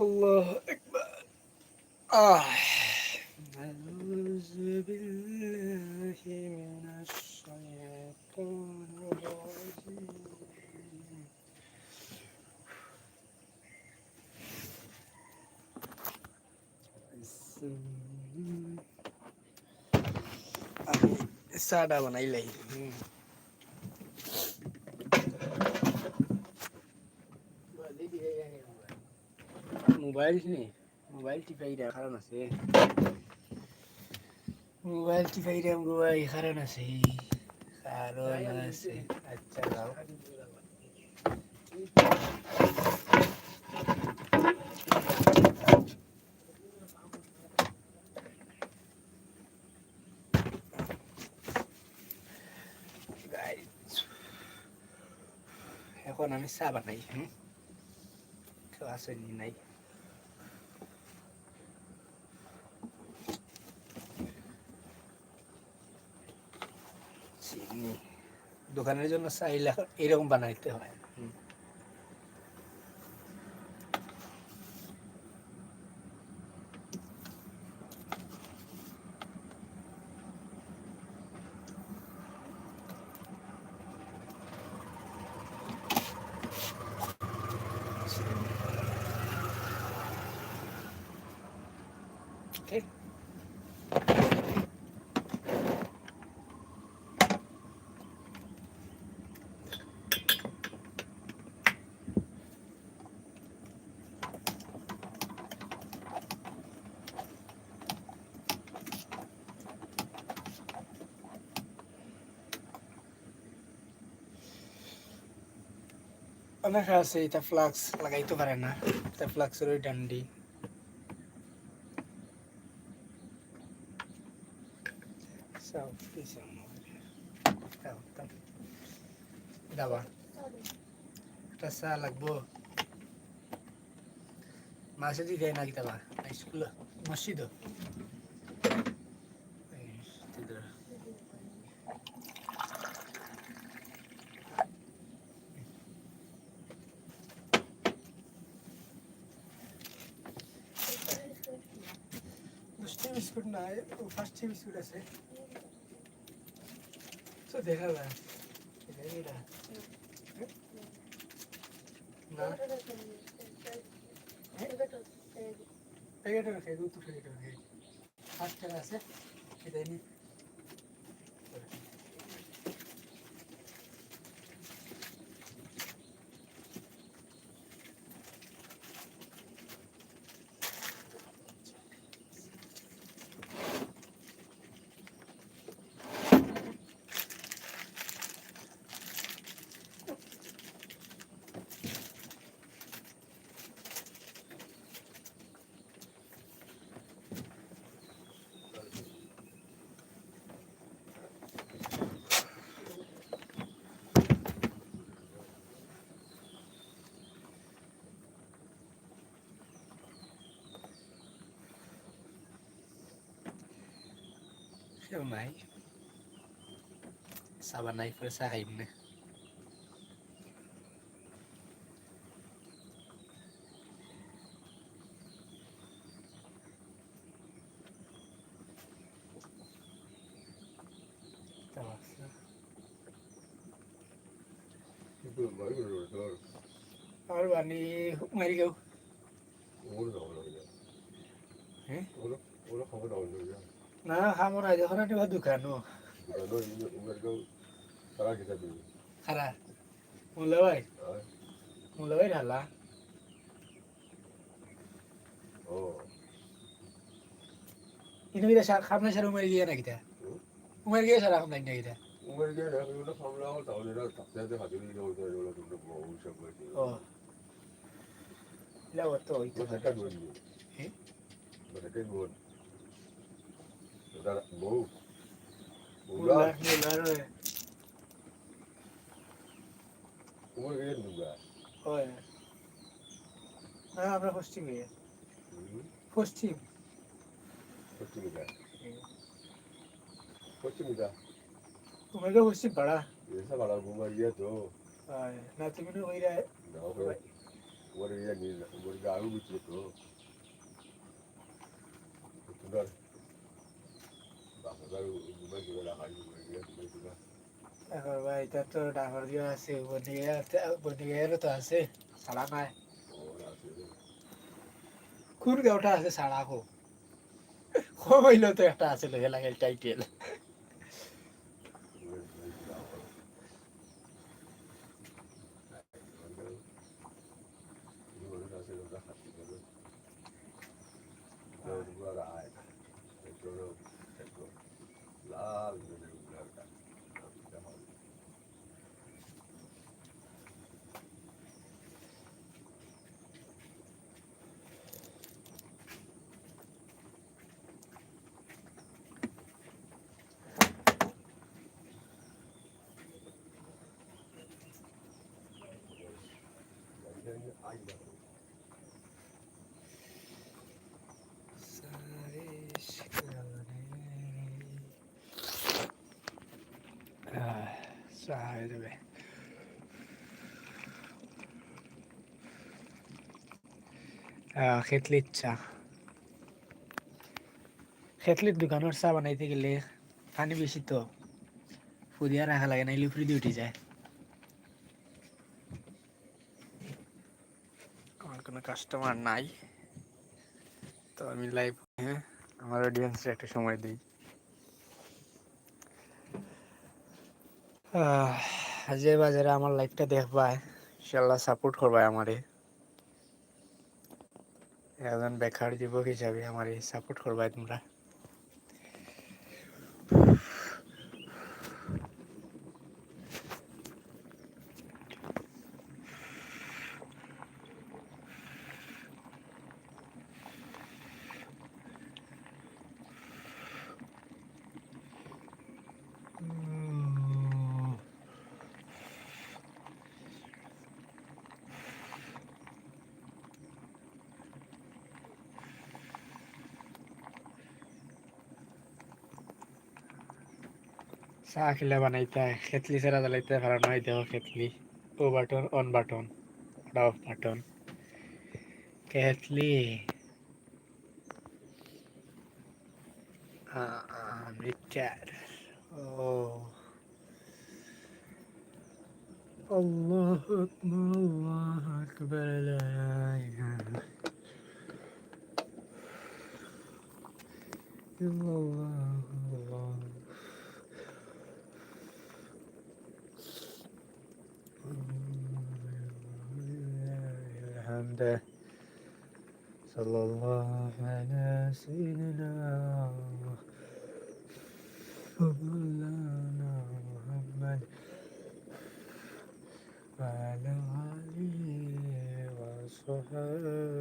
الله أكبر. آه أعوذ بالله من الشيطان الرجيم. السلام عليكم. Mobile নি mobile টিপাইরা কারণ আছে। মোবাইল টিপাইরা মোবাইল কারণ আছে। কারণ আছে। আচ্ছা যাও। এখন আমি চা বানাই, হুম? আসেনি নাই চিনি দোকানের জন্য চাইলে এরকম বানাইতে হয়। অনেকে আছে এটা ফ্লাক্স লাগাইতে পারে না এটা ফ্লাক্সের ওই ডান্ডি So, isa mo. Ikaw, ito. Dawa. Ito sa lagbo. Masa di দশটি বিস্কুট না ও ফার্স্টটি বিস্কুট আছে তো দেখা যায় এটা না প্যাকেটে রাখে দুটো প্যাকেটের রাখে ফার্স্ট আছে এটা নাই Siomay. Sabanay po sa akin na. Tawas na. Ito ba yung rotor? Ano ba ni Hukmari ko? Ulo na ulo niya. Eh? Ulo, ulo ka ulo ulo niya. না হামরা যে হরাটে বা দোকান ও খারা মুলা ভাই মুলা ভাই ঢালা। ও ইনো গিয়া সার খামনা সার উমার গিয়া না গিয়া উমার গিয়া সার খামনা না গিয়া উমার গিয়া না গিয়া খামনা হল তাহলে না তাতে হাতে নিয়ে যাও তো এগুলো কিন্তু বহু সব ও লাও তো ওই তো এটা গুণ হ্যাঁ এটা গুণ Curar louco. Curar. Curar, é. Curar lugar. Olha. Ah, para hosting é. Hosting. Hosting lugar. Hosting lugar. Como é que é hosting para? Essa palavra como é que é tu? Ah, na tua vida não vai ir. Não, agora ia nisso. Agora ia algo muito louco. এখন ভাই ডাঙর দিয়ে আছে বনিগাইয়েরও তো আছে সাড়া নাই? কোন গাওটা আছে সাড়া কো কমাইল তো একটা আছে লগে লাগাই টাইটেল হয়ে যাবে খেতলির চা। খেতলির দোকানের চা বানাইতে গেলে পানি বেশি তো। ফুদিয়া রাখা লাগে না ইলিফ্রি দিয়ে উঠে যায়। কোনো কাস্টমার নাই। তো আমি লাইভ হ্যাঁ আমার অডিয়েন্সে একটা সময় দিই। যে বাজারে আমার লাইফটা দেখবায় ইনশাল্লাহ সাপোর্ট করবায় আমারে। একজন বেকার যুবক হিসাবে আমারে সাপোর্ট করবায় তোমরা। চা খেলে বানাইতে খেতলি সেরা জ্বালাইতে পারা নয় দেখো খেতলি ও button on button off button খেতলি metre ও الله أكبر الله أكبر لا إله إلا الله الله الحمد صلى الله على سيدنا مولانا محمد وعلى آله وصحبه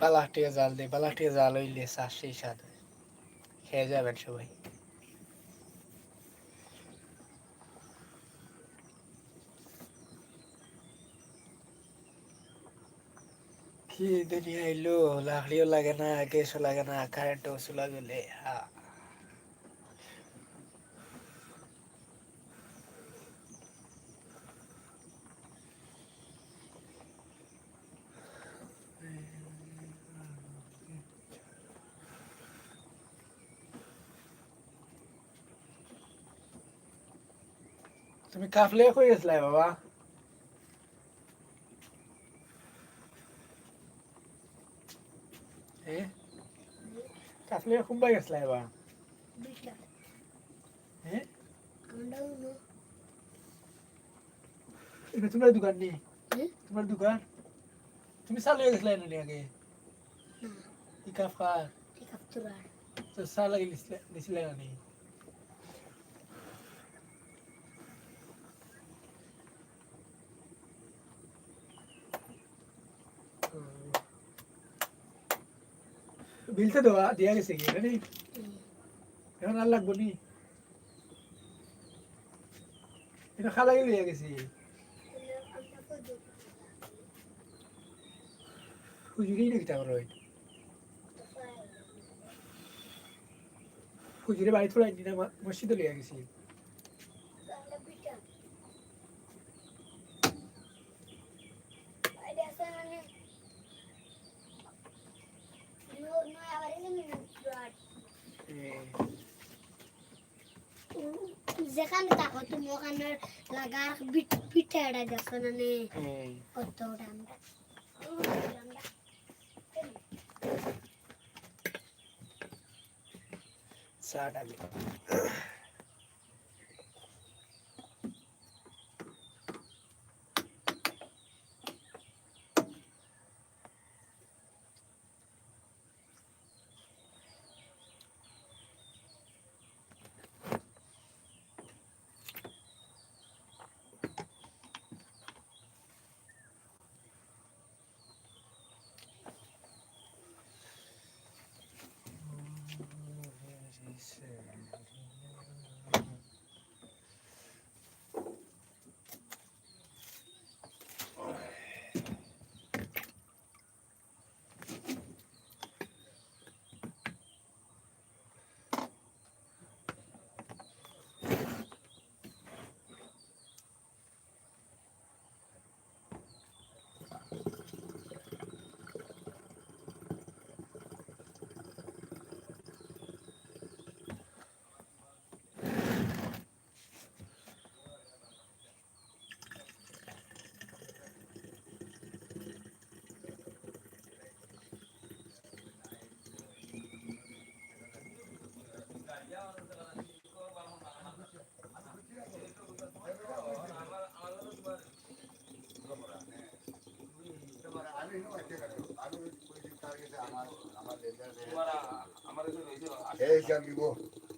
বালাটিয়া জাল দিয়ে বালাটিয়া জাল হইলে চাষ সেই স্বাদ খেয়ে যাবেন সবাই। কি দুনিয়া এলো লাকড়িও লাগে না, গ্যাসও লাগে না কারেন্টও চলে গেলে হা তুমি কাফলে কই গেছিলা বাবা? এ? কাফলে খুম্বাই গেছিলা বাবা? হ্যাঁ এটা তোমার দোকান হুম? তোমার দোকান? তুমি চাল হয়ে গেছিলা এনে আগে না। ই কাফা আফতুরার তো চাল লাগি দিছিলে না নি বিলতে দেওয়া, দিয়া গেছে কি? হুম। এখন আর লাগবো নি? এটা খালাই লইয়া গেছি। আমরা কত হুজুরি নাকি তারপর ওই হুজুরে বাড়ি না মসজিদে লইয়া গেছি আমরা পিঠা আইডি আছে মানে নো নো আবার এনে ব্রাড যেখানে থাকো তুমি ওখানে লাগার পিঠা এটা গেছো না কত ওটা আমরা? চাটা এই হিসাব দিব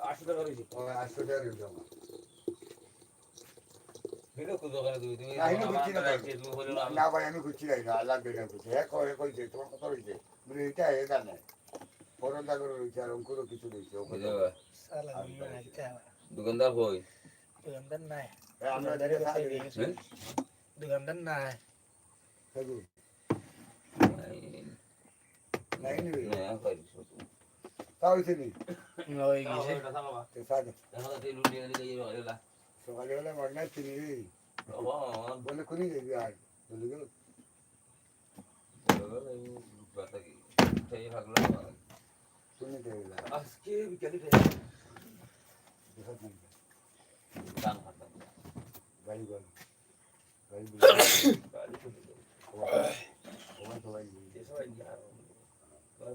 আটশো টাকা দিব আমার না ভাই আমি খুঁজছি নাই লাগবে না খুঁজছি হ্যাঁ কয়ে কইছে তোমার কথা রয়েছে বলে এটা এ গান নাই পরন রয়েছে আর অঙ্কুরও কিছু রয়েছে দোকানদার কই দোকানদার নাই। দোকানদার নাই থাকু নাই নি তাও হইছে নি ওই গেছে তে সাদে সকালে বেলা মরনা চিনি বলে কোনি যাবি আর বলে গেল তুমি আজকে বিকালে গাড়ি বল গাড়ি বল গাড়ি বল সবাই আমি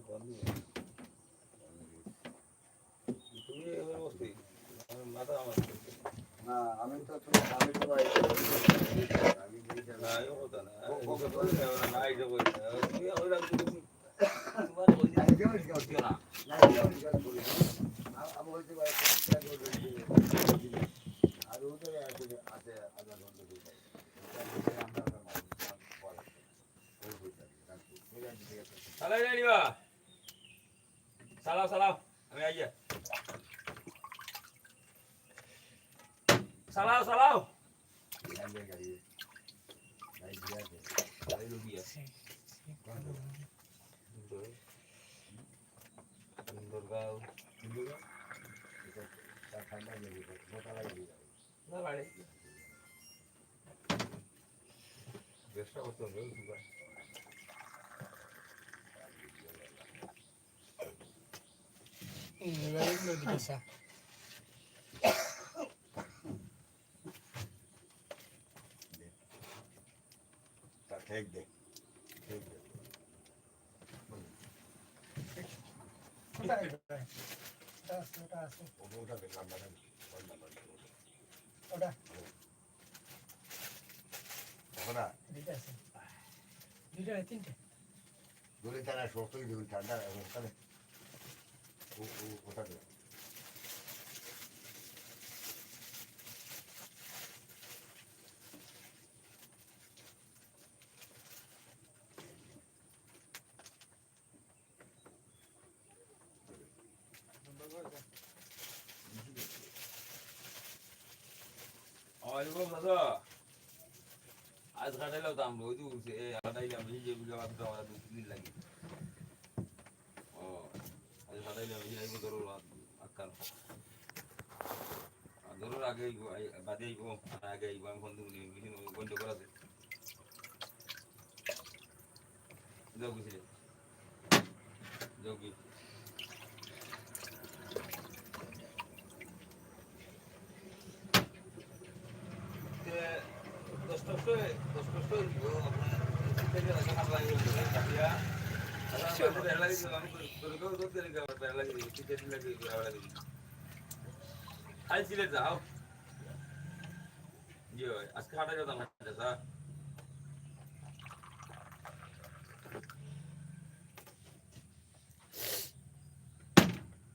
তো আমি তো আর ওদের আছে আধা ঘণ্টা সালাও সালাও আমি আইয়া সালাও সালাও গাড়ি ওটা ওটা দুইটা আছে দুইটা তিনটে তারা শক্তই দেখুন ঠান্ডা ওখানে দাদা আজ কাটাইলাম তো আমরা ওই তো উঠছে এ কাটাইলাম এই যে আমার দুই তিন দিন লাগে ধরো আগে বাদে আগে আইবো আমি মেশিন বন্ধ করা যাও কিছু যাও দশ কষ্ট দশ কষ্ট থেকে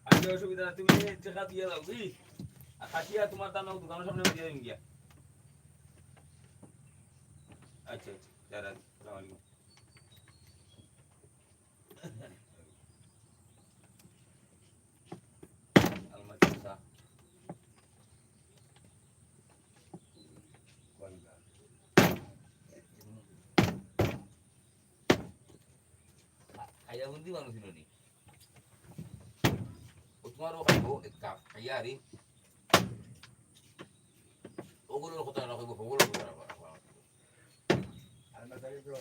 আজকে অসুবিধা তুমি টাকা দিয়ে দাও বুঝলি আর কাটিয়া তোমার দাম দোকানের সামনে দিয়ে গিয়া আচ্ছা আচ্ছা আলমারি চা Hindi ba sino ni? Utmaro ako, itkap, kayari. Ugulo ko tayo ako, ugulo ko tayo ako. Ano tayo ko?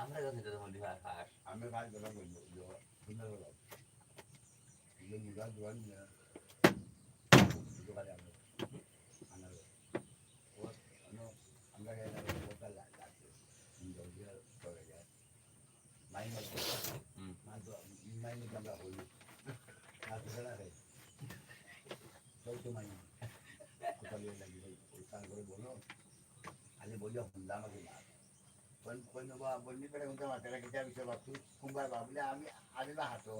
আমরা কাছে তো মন্দির আর আমরা কাজ করলাম বলব জোয়া সুন্দর হলো কিন্তু মুদা জোয়ান না जो का जानो आना वो नो हमरा के ना वो का ला ला जो ये तो गया माइन में मान तो माइन में हमरा हो ना तो खड़ा है तो तो माइन को तो ले लगी भाई उसान করে বলো আলে বইয়া হুন্ডা আমাকে না पण पण बा बन्नी कडे होता म्हातारा कित्या विषय बाबतीत कुंभार बाबले आम्ही आलेला हातो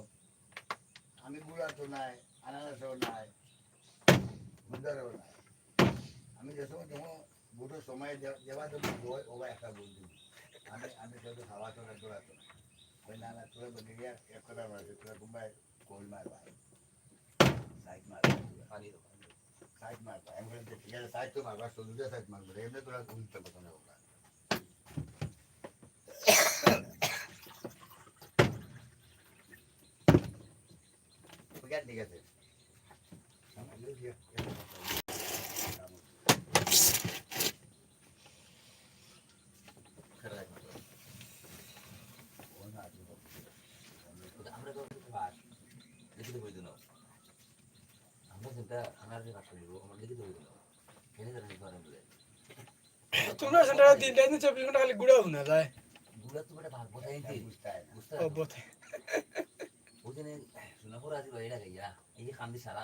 आम्ही गुळाचो नाही अनारसो नाही আমি যে সময় যখন বুটো সময় যাওয়া তো বই ওবা একটা বলছি আমি আমি সেহেতু খাওয়া চলে দৌড়াতো ওই না না তোরা বলে গিয়ে এক কথা মারছে তোরা কুম্বাই কোল মারবা সাইড মারবা পানি সাইড মারবা আমি বলে ঠিক আছে সাইড তো মারবা সদুজা সাইড মারবা এমনি তোরা উল্টো কথা না ওরা ঠিক আছে তোমরা সেটা তিনটা দিন চব্বিশ ঘণ্টা খালি গুড়া না যায়। গুলা তো ভাগ বোঝাই Saya দিন mustahil. বুঝতে ও বোধ বুঝেনে সোনাপুর আজি বাইরা গাইয়া এই যে খান্দি সারা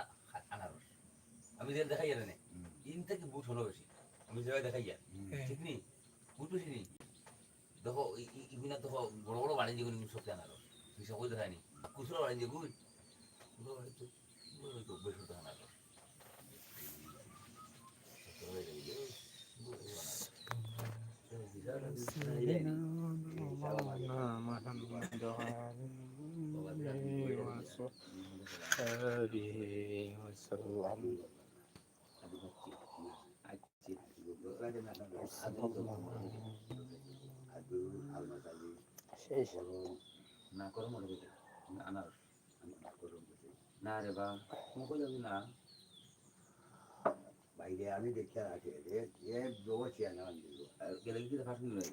আনারস আমি যে দেখাই জানে ইন থেকে বুট হলো বেশি। আমি দেখাই যা ঠিক নি বুট বেশি নি দেখো ইবিনা দেখো বড় বড় বাণিজ্য গুলি সত্যি আনারস বিশা কই নি খুচরো বাণিজ্য গুল বেশি আনারস সত্য হয়ে গেছে Aduh, alma tadi. শেষ না করো মনে. না রে বা যাবি না আমি দেখতে রাখি। এ ছিল গেলে কি ফাঁসি নিয়ে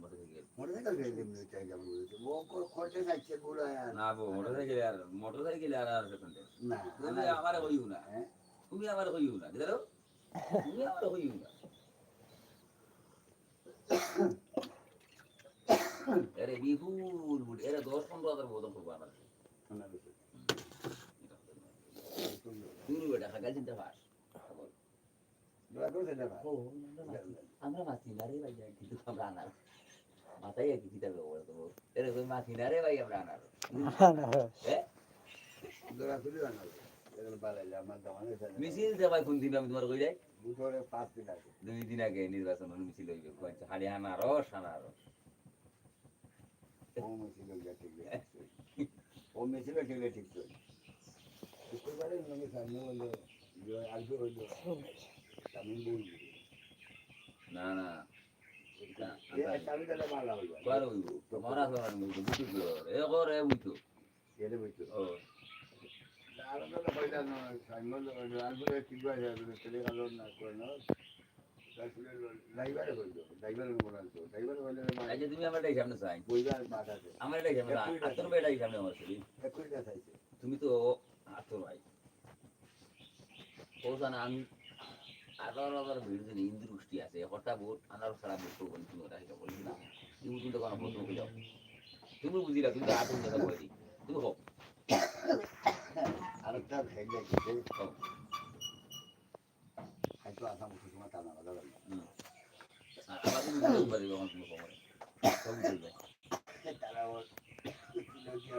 মোটরসাইকেল মোটরসাইকেল রে দিম চাই যাব ও খরচে যাচ্ছে গুড়া না মোটরসাইকেল আর মোটরসাইকেল আর আর না তুমি আমার না। হ্যাঁ? তুমি আমার না বুঝলো তুমি আমার কইও না। আরে বিপুল বুড়ি এরা দশ পনেরো হাজার বোধন করব আমার তুমি বেটা খাগাল চিন্তা পাস। দোয়া করে সেটা ও আমরা মাছি না রে ভাই কিন্তু আমরা আনার মাথায় কি কিতা ব্যবহার করব এরকম মাছি না রে ভাই আমরা আনার হ্যাঁ দোয়া করে আনা এগুলো বাড়াইলে আমার দামানে মিছিল যাবাই কোন দিন আমি তোমার কই যাই পাঁচ দিন আগে দুই দিন আগে নির্বাচন মিছিল হইবে কয়েছে আনারস আনারস ও মিছিল ঠিক আছে ও মিছিল ঠিক ঠিক শুক্রবারে সামনে হলো আসবে হইল আমি বলব না না তুমি তো আতর ভাই। ও জানা আমি ভিড় দিন ইন্দ্র গোষ্ঠী আছে হঠা ভোট আনারস ছাড়া ভোট করব না, তুমি ওটা সেটা বলি না তুমি কিন্তু কোনো ভোট মুখে যাও। তুমি বুঝিলা তুমি তো আতর কথা বলি তুমি হোক আরেকটা খাইলে খেতে হয়তো আসাম সময় টানা বাধা লাগবে আর আবার তুমি বুঝতে পারবে কখন তুমি খবরে সব বুঝবে তারা